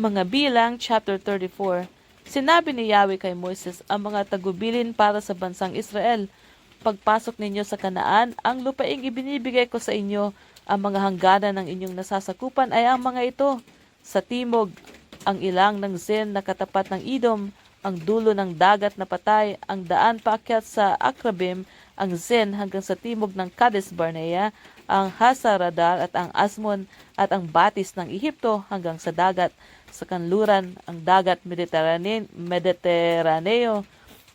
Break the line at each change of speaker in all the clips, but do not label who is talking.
Mga bilang, chapter 34. Sinabi ni Yahweh kay Moises ang mga tagubilin para sa bansang Israel. Pagpasok ninyo sa kanaan, ang lupaing ibinibigay ko sa inyo, ang mga hangganan ng inyong nasasakupan ay ang mga ito. Sa timog, ang ilang ng Zen na katapat ng Idom, ang dulo ng dagat na patay, ang daan paakyat sa Akrabim, ang Zen hanggang sa timog ng Kades Barnea, ang Hasaradar at ang Asmon at ang batis ng Ehipto hanggang sa dagat. Sa kanluran, ang dagat Mediterrane- Mediteraneo,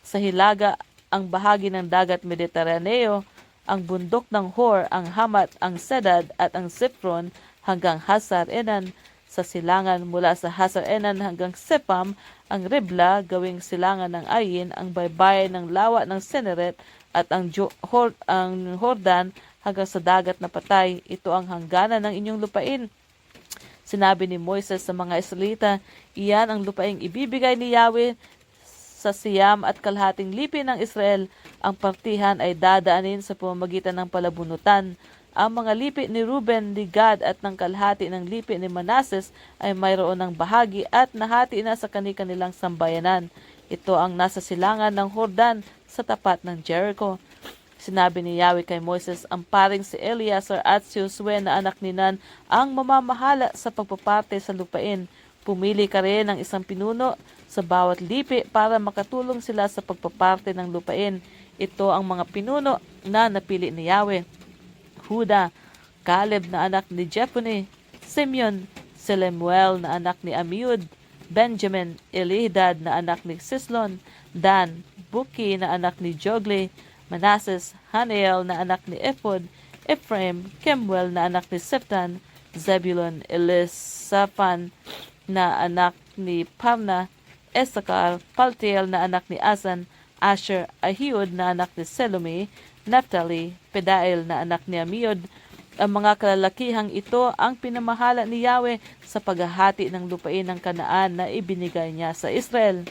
sa hilaga, ang bahagi ng dagat Mediteraneo, ang bundok ng Hor, ang Hamat, ang Sedad at ang Sipron hanggang Hasar Enan, sa silangan mula sa Hasar Enan hanggang Sepam, ang Ribla gawing silangan ng Ayin, ang baybayin ng lawa ng Seneret at ang, Jo- Hor- ang Hordan hanggang sa dagat na patay. Ito ang hangganan ng inyong lupain. Sinabi ni Moises sa mga Israelita, iyan ang lupaing ibibigay ni Yahweh sa siyam at kalahating lipi ng Israel. Ang partihan ay dadaanin sa pamamagitan ng palabunutan. Ang mga lipi ni Ruben, ni Gad at ng kalahati ng lipi ni Manases ay mayroon ng bahagi at nahati na sa kani-kanilang sambayanan. Ito ang nasa silangan ng Hordan sa tapat ng Jericho. Sinabi ni Yahweh kay Moises, ang paring si Eleazar at si Josue na anak ni Nan ang mamamahala sa pagpaparte sa lupain. Pumili ka rin ng isang pinuno sa bawat lipi para makatulong sila sa pagpaparte ng lupain. Ito ang mga pinuno na napili ni Yahweh. Huda, Caleb na anak ni Jephunneh, Simeon, Selemuel na anak ni Amiud, Benjamin, Elihadad na anak ni Sislon, Dan, Buki na anak ni Jogle, Manases, Haneel na anak ni Ephod, Ephraim, Kemuel na anak ni Septan, Zebulon, Elisaphan na anak ni Pamna, Esakar, Paltiel na anak ni Asan, Asher, Ahiud na anak ni Selumi, Naphtali, Pedael na anak ni Amiod, ang mga kalalakihang ito ang pinamahala ni Yahweh sa paghahati ng lupain ng Kanaan na ibinigay niya sa Israel.